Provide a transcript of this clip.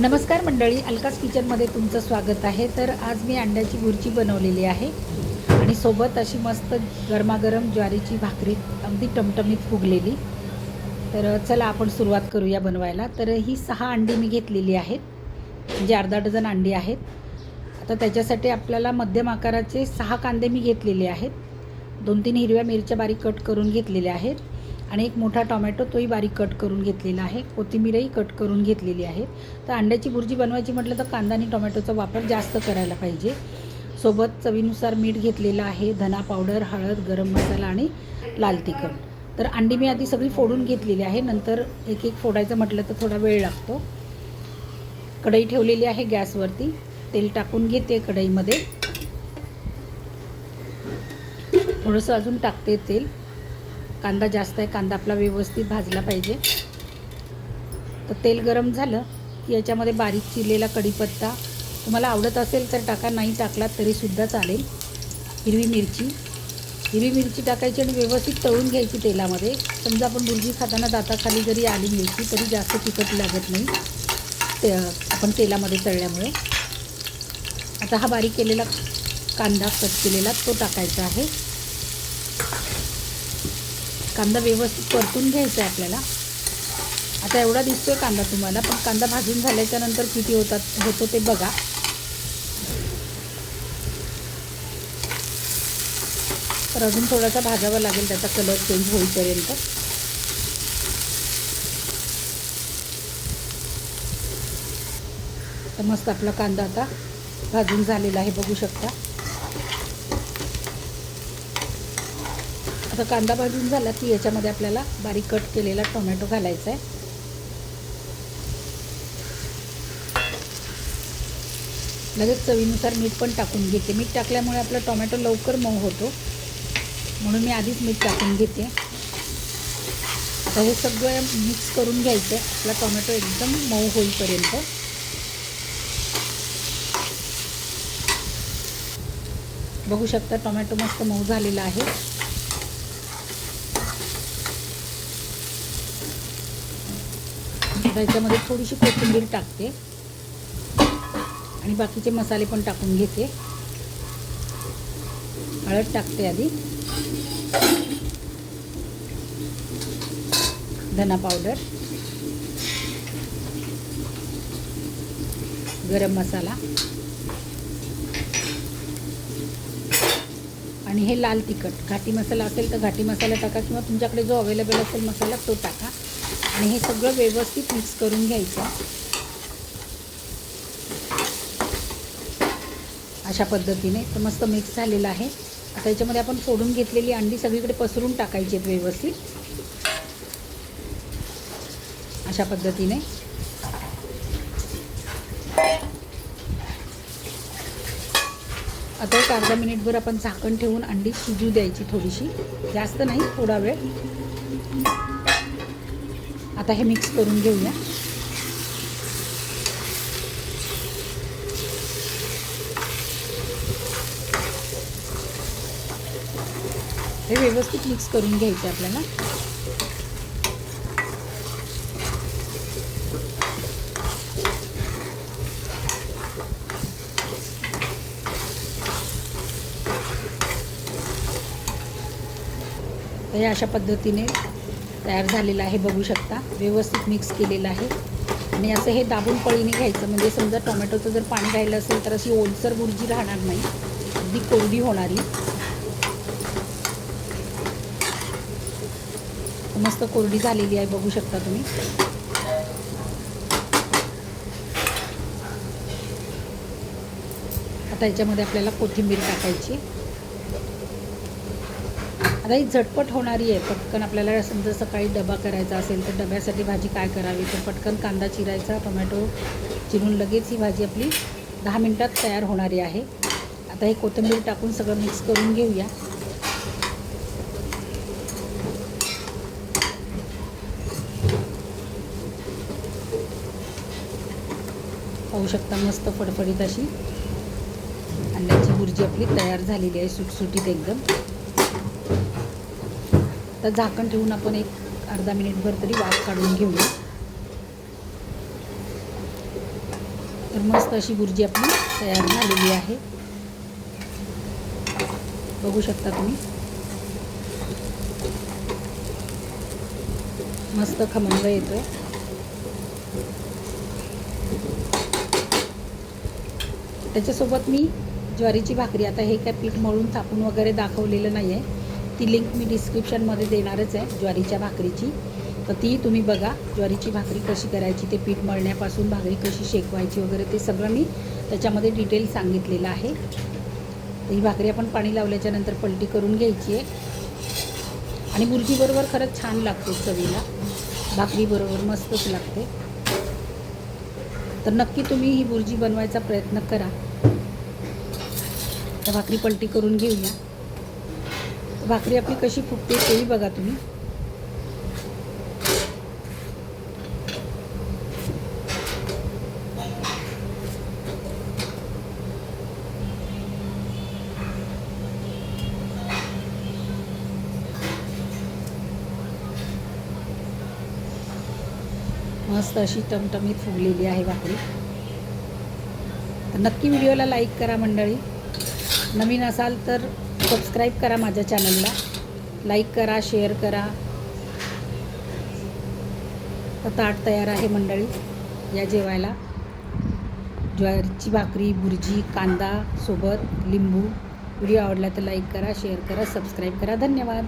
नमस्कार मंडळी अलकास किचनमध्ये तुमचं स्वागत आहे. तर आज मी अंड्याची भुर्जी बनवलेली आहे आणि सोबत अशी मस्त गरमागरम ज्वारीची भाकरी अगदी टमटमीत फुगलेली. तर चला आपण सुरुवात करूया बनवायला. तर ही सहा अंडी मी घेतलेली आहेत. म्हणजे अर्धा डझन अंडी आहेत. आता त्याच्यासाठी आपल्याला मध्यम आकाराचे सहा कांदे मी घेतलेले आहेत. दोन तीन हिरव्या मिरच्या बारीक कट करून घेतलेल्या आहेत. आणि एक मोठा टोमॅटो तोही बारीक कट करून घेतलेला आहे. कोथिंबीरही कट करून घेतलेली आहे. तर अंड्याची भुर्जी बनवायची म्हटलं तर कांदा आणि टोमॅटोचा वापर जास्त करायला पाहिजे. सोबत चवीनुसार मीठ घेतलेलं आहे धना पावडर हळद गरम मसाला आणि लाल तिखट. तर अंडी मी आधी सगळी फोडून घेतलेली आहे. नंतर एक एक फोडायचं म्हटलं तर थोडा वेळ लागतो. कढई ठेवलेली आहे गॅसवरती. तेल टाकून घेते कढईमध्ये. थोडंसं अजून टाकते तेल. कांदा जास्त आहे कांदा आपला व्यवस्थित भाजला पाहिजे. तर तेल गरम झालं की याच्यामध्ये बारीक चिरलेला कढीपत्ता. तुम्हाला आवडत असेल तर टाका नाही टाकला तरीसुद्धा चालेल. हिरवी मिरची. हिरवी मिरची टाकायची आणि व्यवस्थित तळून घ्यायची तेलामध्ये. समजा आपण भुर्जी खाताना दाताखाली जरी आली मिरची तरी जास्त तिखट लागत नाही. ते आपण तेलामध्ये तळल्यामुळे. आता हा बारीक केलेला कांदा कट केलेला तो टाकायचा आहे. कांदा व्यवस्थित परतून घ्यायचा आहे आपल्याला. आता एवढा दिसतोय कांदा तुम्हाला पण कांदा भाजून झाल्याच्यानंतर किती होतात होतो ते बघा. तर अजून थोडासा भाजावा लागेल त्याचा कलर चेंज होईपर्यंत. तर मस्त आपला कांदा आता भाजून झालेला आहे बघू शकता. आता कांदा भाजून झाला की याच्यामध्ये आपल्याला बारीक कट केलेला टोमॅटो घालायचा आहे. लगेच चवीनुसार मीठ पण टाकून घेते. मीठ टाकल्यामुळे आपला टोमॅटो लवकर मऊ होतो. म्हणून मी आधीच मीठ टाकून घेते. आता हे सगळं मिक्स करून घ्यायचं आहे. आपला टोमॅटो एकदम मऊ होईपर्यंत. बघू शकता टोमॅटो मस्त मऊ झालेला आहे. त्याच्यामध्ये थोडीशी कोथिंबीर टाकते. आणि बाकीचे मसाले पण टाकून घेते. हळद टाकते आधी. धना पावडर. गरम मसाला. आणि हे लाल तिखट. घाटी मसाला असेल तर घाटी मसाला टाका किंवा तुमच्याकडे जो अवेलेबल असेल मसाला तो टाका. आणि हे सगळं व्यवस्थित मिक्स करून घ्यायचं. अशा पद्धतीने तर मस्त मिक्स झालेलं आहे. आता याच्यामध्ये आपण फोडून घेतलेली अंडी सगळीकडे पसरून टाकायची आहेत व्यवस्थित. अशा पद्धतीने. आता एक अर्धा मिनिटभर आपण झाकण ठेवून अंडी शिजू द्यायची थोडीशी. जास्त नाही थोडा वेळ. आता हे मिक्स करून घेऊया. हे व्यवस्थित मिक्स करून घ्यायचे आपल्याला. हे अशा पद्धतीने तयार झालेलं आहे बघू शकता. व्यवस्थित मिक्स केलेलं आहे. आणि असं हे दाबून पळीने घ्यायचं. म्हणजे समजा टोमॅटोचं जर पाणी राहिलं असेल तर अशी ओलसर बुर्जी राहणार नाही. अगदी कोरडी होणारी. मस्त कोरडी झालेली आहे बघू शकता तुम्ही. आता याच्यामध्ये आपल्याला कोथिंबीर टाकायची. आता ही झटपट होणारी आहे. पटकन आपल्याला समजा सकाळी डबा करायचा असेल तर डब्यासाठी भाजी काय करावी? तर पटकन कांदा चिरायचा टोमॅटो चिरून लगेच ही भाजी आपली दहा मिनटात तयार होणारी आहे. आता हे कोथिंबीर टाकून सगळं मिक्स करून घेऊया. पाहू शकता मस्त फडफडीत अशी. अंड्याची भुर्जी आपली तयार झालेली आहे सुटसुटीत एकदम. तर झाकण ठेवून आपण एक अर्धा मिनिटभर तरी वाफ काढून घेऊया तर मस्त अशी गुर्जी आपली तयार झालेली आहे. बघू शकता तुम्ही. मस्त खमंग येतोय. त्याच्यासोबत मी ज्वारीची भाकरी आता हे काय पीठ मळून थापून वगैरे दाखवलेलं नाही आहे ती लिंक मी डिस्क्रिप्शनमध्ये देणारच आहे ज्वारीच्या भाकरीची. तर ती तुम्ही बघा ज्वारीची भाकरी कशी करायची ते पीठ मळण्यापासून भाकरी कशी शेकवायची वगैरे ते सगळं मी त्याच्यामध्ये डिटेल सांगितलेलं आहे. तर ही भाकरी आपण पाणी लावल्याच्या नंतर पलटी करून घ्यायची आहे. आणि बुर्जीबरोबर खरंच छान लागते चवीला. भाकरीबरोबर मस्तच लागते. तर नक्की तुम्ही ही बुर्जी बनवायचा प्रयत्न करा. तर भाकरी पलटी करून घेऊया. भाकरी आपली कशी फुटते तेही बघा तुम्ही. मस्त अशी टमटमीत फुगलेली आहे भाकरी. तर नक्की व्हिडिओला लाईक करा मंडळी. नवीन असाल तर सबस्क्राईब करा माझ्या चॅनलला लाईक करा शेअर करा. तर ताट तयार आहे मंडळी या जेवायला. ज्वारीची भाकरी भुर्जी कांदा सोबत लिंबू. व्हिडिओ आवडला तर लाईक करा शेअर करा सबस्क्राईब करा. धन्यवाद.